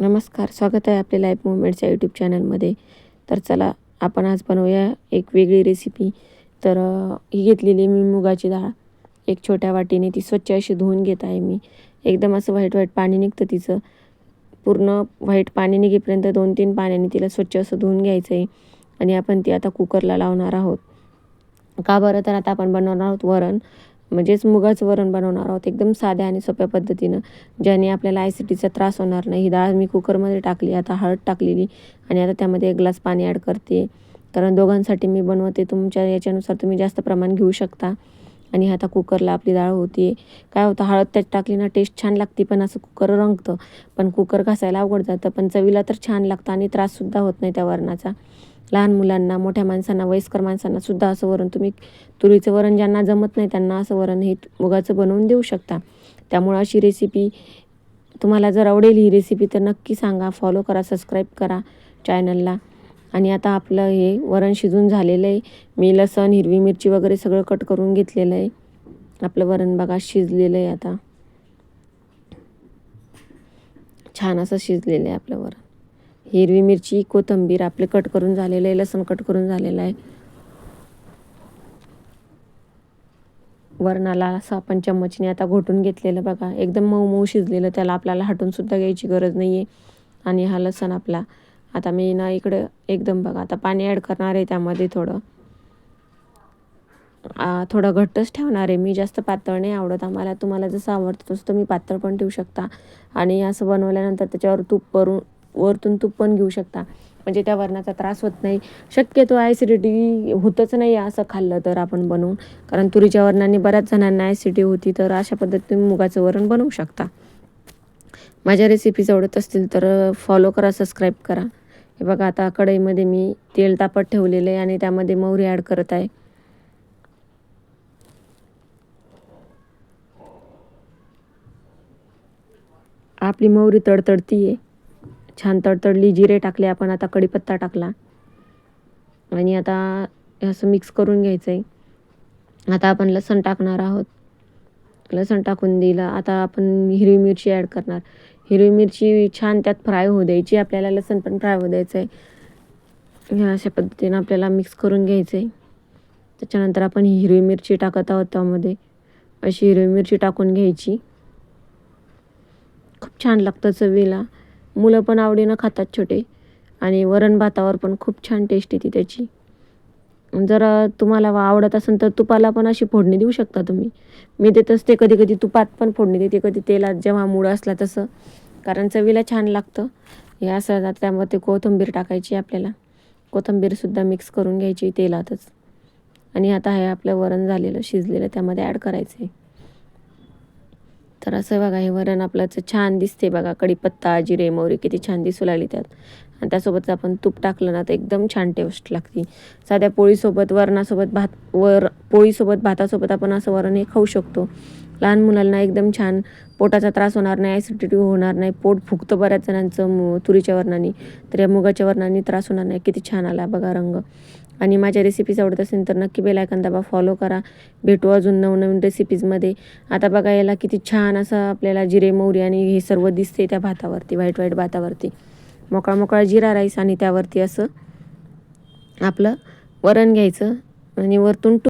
नमस्कार स्वागत आहे आपल्या लाईफ मुवमेंट्सच्या यूट्यूब चॅनलमध्ये तर चला आपण आज बनवूया एक वेगळी रेसिपी तर ही घेतलेली मी मुगाची डाळ. एक छोट्या वाटीने ती स्वच्छ अशी धुवून घेत आहे मी. एकदम असं व्हाईट व्हाईट पाणी निघतं तिचं. पूर्ण व्हाईट पाणी निघेपर्यंत दोन तीन पाण्याने तिला स्वच्छ असं धुवून घ्यायचं आहे आणि आपण ती आता कुकरला लावणार आहोत. का बरं? तर आता आपण बनवणार आहोत वरण. म्हणजेच मुगाचं वरण बनवणार आहोत. एकदम साध्या आणि सोप्या पद्धतीनं ज्याने आपल्याला ॲसिडीचा त्रास होणार नाही. ही डाळ मी कुकरमध्ये टाकली आता हळद टाकलेली आणि आता त्यामध्ये एक ग्लास पाणी ॲड करते. कारण दोघांसाठी मी बनवते. तुमच्या याच्यानुसार तुम्ही जास्त प्रमाण घेऊ शकता. आणि आता कुकरला आपली डाळ होती. काय होतं हळद त्यात टाकली ना टेस्ट छान लागते पण असं कुकर रंगतं. पण कुकर घासायला अवघड जातं. पण चवीला तर छान लागतं आणि त्राससुद्धा होत नाही त्या वरणाचा. लहान मुलांना मोठ्या माणसांना वयस्कर माणसांना सुद्धा असं वरण तुम्ही तुरीचं वरण ज्यांना जमत नाही त्यांना असं वरण हे मुगाचं बनवून देऊ शकता. त्यामुळं अशी रेसिपी तुम्हाला जर आवडेल ही रेसिपी तर नक्की सांगा फॉलो करा सबस्क्राईब करा चॅनलला आणि आता आपलं हे वरण शिजून झालेलं आहे. मी लसण हिरवी मिरची वगैरे सगळं कट करून घेतलेलं आहे. आपलं वरण बघा शिजलेलं आहे आता. छान असं शिजलेलं आहे आपलं वरण. हिरवी मिरची कोथिंबीर आपले कट करून झालेलं आहे लसूण कट करून झालेलं आहे. वरणाला असं आपण चम्मचने आता घोटून घेतलेलं बघा. एकदम मऊ मऊ शिजलेलं त्याला आपल्याला हटून सुद्धा घ्यायची गरज नाही आहे आणि हा लसण आपला. आता मी ना इकडं एकदम बघा आता पाणी ॲड करणार आहे त्यामध्ये थोडं. थोडं घट्टच ठेवणार आहे. मी जास्त पातळ नाही आवडत आम्हाला. तुम्हाला जसं आवडतं तसं तुम्ही पातळ पण ठेवू शकता. आणि असं बनवल्यानंतर त्याच्यावर तूप करून वरतून तूप पण घेऊ शकता. म्हणजे त्या वरणाचा त्रास होत नाही. शक्यतो ॲसिडिटी होतच नाही असं खाल्लं तर आपण बनवून. कारण तुरीच्या वरणाने बऱ्याच जणांना ॲसिडिटी होती तर अशा पद्धतीने मुगाचं वरण बनवू शकता. माझ्या रेसिपीज आवडत असतील तर फॉलो करा सबस्क्राईब करा. हे बघा आता कढईमध्ये मी तेल तापत ठेवलेलं आहे आणि त्यामध्ये मोहरी ॲड करत आहे. आपली मोहरी तडतडती आहे छान तडतडली जिरे टाकले आपण आता कढीपत्ता टाकला. आणि आता असं मिक्स करून घ्यायचं आहे आता आपण लसण टाकणार आहोत. लसण टाकून दिलं आता आपण हिरवी मिरची ॲड करणार. हिरवी मिरची छान त्यात फ्राय होऊ द्यायची आपल्याला लसण पण फ्राय होऊ द्यायचं आहे ह्या अशा पद्धतीनं आपल्याला मिक्स करून घ्यायचं आहे त्याच्यानंतर आपण हिरवी मिरची टाकत आहोत त्यामध्ये. अशी हिरवी मिरची टाकून घ्यायची. खूप छान लागतं चवीला. मुलं पण आवडीनं खातात छोटे. आणि वरण भातावर पण खूप छान टेस्ट येते त्याची. जर तुम्हाला वा- आवडत असेल तर तुपाला पण अशी फोडणी देऊ शकता तुम्ही. मी देत असते कधी कधी तुपात पण फोडणी देते कधी तेलात जेव्हा मूळ असला तसं. कारण चवीला छान लागतं. हे असं त्यामध्ये कोथिंबीर टाकायची आपल्याला. कोथिंबीरसुद्धा मिक्स करून घ्यायची तेलातच. आणि आता हे आपलं वरण झालेलं शिजलेलं त्यामध्ये ॲड करायचं आहे तर असं बघा हे वरण आपल्याचं छान दिसते बघा. कढीपत्ता जिरे मोहरी किती छान दिसू लागली त्यात. आणि त्यासोबत आपण तूप टाकलं ना तर एकदम छान टेस्ट लागते. साध्या पोळीसोबत वरणासोबत भात वर पोळीसोबत भातासोबत आपण असं वरण हे खाऊ शकतो. लहान मुलांना एकदम छान पोटाचा त्रास होणार नाही ॲसिडिटी होणार नाही पोट फुगतं बऱ्याच जणांचं मु तुरीच्या वरणाने. तर या मुगाच्या वरणाने त्रास होणार नाही. किती छान आला बघा रंग. आणि माझ्या रेसिपीज आवडत असेल तर नक्की बेल आयकन दाबा फॉलो करा. भेटू अजून नवनवीन रेसिपीजमध्ये आता बघा याला किती छान असं आपल्याला जिरे मोहरी आणि हे सर्व दिसते त्या भातावरती व्हाईट व्हाईट भातावरती. मोकळा मोकळा जिरा राईस आणि त्यावरती असं आपलं वरण घ्यायचं आणि वरतून